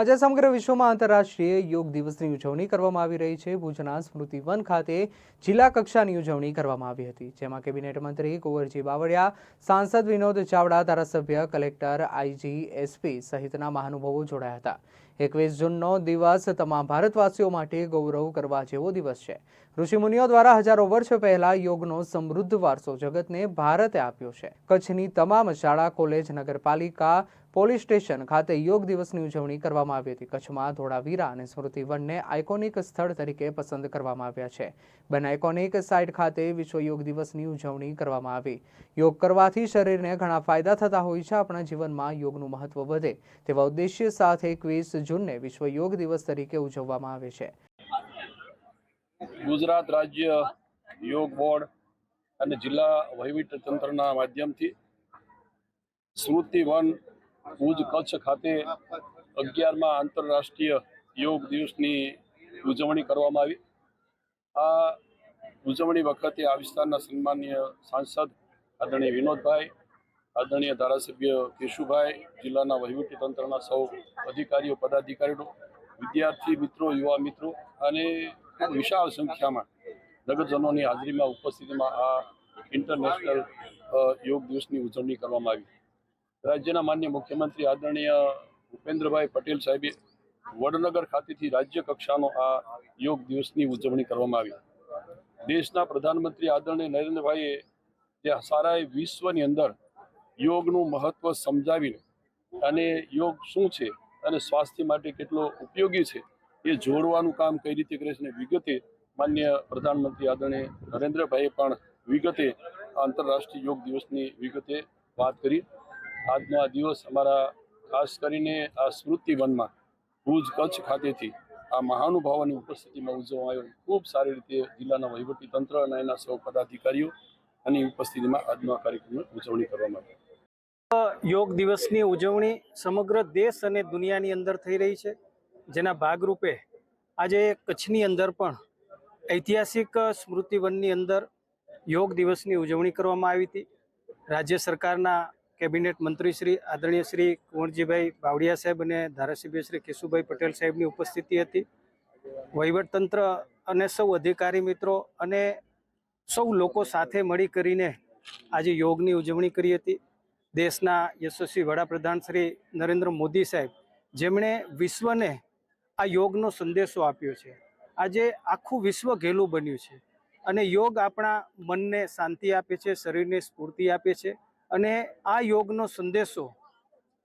આજે સમગ્ર વિશ્વમાં આંતરરાષ્ટ્રીય યોગ દિવસની ઉજવણી કરવામાં આવી રહી છે. ભુજના સ્મૃતિ વન ખાતે જિલ્લા કક્ષાની ઉજવણી કરવામાં આવી હતી, જેમાં કેબિનેટ મંત્રી કુંવરજી બાવળિયા, સાંસદ વિનોદ ચાવડા, ધારાસભ્ય કલેક્ટર આઈજી એસપી સહિતના મહાનુભાવો જોડાયા હતા. એકવીસ જૂનનો દિવસ તમામ ભારતવાસીઓ માટે ગૌરવ કરવા જેવો દિવસ છે. ઋષિમુનિઓ દ્વારા હજારો વર્ષ પહેલા યોગનો સમૃદ્ધ વારસો જગતને ભારતે આપ્યો છે. કચ્છની તમામ શાળા, કોલેજ, નગરપાલિકા પોલીસ સ્ટેશન ખાતે યોગ દિવસની ઉજવણી કરવામાં આવી હતી. કચ્છમાં ધોળાવીરા અને સ્મૃતિવનને આઇકોનિક સ્થળ તરીકે પસંદ કરવામાં આવ્યા છે. બંને આઇકોનિક સાઇટ ખાતે વિશ્વ યોગ દિવસની ઉજવણી કરવામાં આવી. યોગ કરવાથી શરીરને ઘણા ફાયદા થતા હોય છે, આપણા જીવનમાં યોગનું મહત્વ વધે તેવા ઉદ્દેશ્ય સાથે એકવીસ જૂનને વિશ્વ યોગ દિવસ તરીકે ઉજવવામાં આવે છે. ગુજરાત રાજ્ય યોગ બોર્ડ અને જિલ્લા વહીવટી તંત્રના માધ્યમથી સ્મૃતિ વન ભુજ કચ્છ ખાતે અગિયારમાં આંતરરાષ્ટ્રીય યોગ દિવસની ઉજવણી કરવામાં આવી. આ ઉજવણી વખતે આ વિસ્તારના સન્માનીય સાંસદ આદરણીય વિનોદભાઈ, આદરણીય ધારાસભ્ય કેશુભાઈ, જિલ્લાના વહીવટી તંત્રના સૌ અધિકારીઓ, પદાધિકારીઓ, વિદ્યાર્થી મિત્રો, યુવા મિત્રો અને વિશાળ સંખ્યામાં નગરજનોની હાજરીમાં ઉપસ્થિતિમાં આ ઇન્ટરનેશનલ યોગ દિવસની ઉજવણી કરવામાં આવી. રાજ્યના માન્ય મુખ્યમંત્રી આદરણીય ભૂપેન્દ્રભાઈ પટેલ સાહેબે વડનગર ખાતેથી રાજ્ય કક્ષાનો આ યોગ દિવસની ઉજવણી કરવામાં આવી. દેશના પ્રધાનમંત્રી આદરણીય નરેન્દ્રભાઈએ જે સારા વિશ્વની અંદર યોગનું મહત્વ સમજાવીને અને યોગ શું છે અને સ્વાસ્થ્ય માટે કેટલો ઉપયોગી છે એ જોડવાનું કામ કઈ રીતે કરે છે અને વિગતે માન્ય પ્રધાનમંત્રી આદરણીય નરેન્દ્રભાઈએ પણ વિગતે આંતરરાષ્ટ્રીય યોગ દિવસની વિગતે વાત કરી. આજનો આ દિવસ અમારા ખાસ કરીને આ સ્મૃતિ વનમાં ભુજ કચ્છ ખાતેથી આ મહાનુભાવોની ઉપસ્થિતિમાં ઉજવવામાં આવ્યો. ખૂબ સારી રીતે જિલ્લાના વહીવટી તંત્ર અને એના સૌ પદાધિકારીઓ અને ઉપસ્થિતિમાં આજનો આ કાર્યક્રમની ઉજવણી કરવામાં આવી. યોગ દિવસની ઉજવણી સમગ્ર દેશ અને દુનિયાની અંદર થઈ રહી છે. જેના ભાગરૂપે આજે કચ્છની અંદર પણ ઐતિહાસિક સ્મૃતિવનની અંદર યોગ દિવસની ઉજવણી કરવામાં આવી હતી. રાજ્ય સરકારના કેબિનેટ મંત્રી શ્રી આદરણીય શ્રી કુંવરજીભાઈ બાવળિયા સાહેબ અને ધારાસભ્ય શ્રી કેશુભાઈ પટેલ સાહેબની ઉપસ્થિતિ હતી. વહીવટતંત્ર અને સૌ અધિકારી મિત્રો અને સૌ લોકો સાથે મળી કરીને આજે યોગની ઉજવણી કરી હતી. દેશના યશસ્વી વડાપ્રધાન શ્રી નરેન્દ્ર મોદી સાહેબ, જેમણે વિશ્વને આ યોગનો સંદેશો આપ્યો છે. આજે આખું વિશ્વ ઘેલું બન્યું છે અને યોગ આપણા મનને શાંતિ આપે છે, શરીરને સ્ફૂર્તિ આપે છે. અને આ યોગનો સંદેશો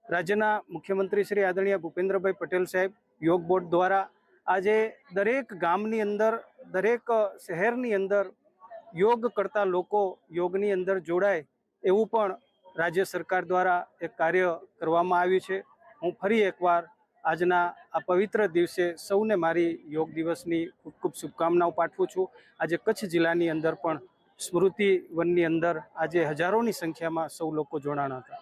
રાજ્યના મુખ્યમંત્રી શ્રી આદરણીય ભૂપેન્દ્રભાઈ પટેલ સાહેબ, યોગ બોર્ડ દ્વારા આજે દરેક ગામની અંદર, દરેક શહેરની અંદર યોગ કરતા લોકો યોગની અંદર જોડાય એવું પણ રાજ્ય સરકાર દ્વારા એક કાર્ય કરવામાં આવ્યું છે. હું ફરી એકવાર આજના આ પવિત્ર દિવસે સૌને મારી યોગ દિવસની ખૂબ ખૂબ શુભકામનાઓ પાઠવું છું. આજે કચ્છ જિલ્લાની અંદર પણ સ્મૃતિ વનની અંદર આજે હજારોની સંખ્યામાં સૌ લોકો જોડાણા હતા.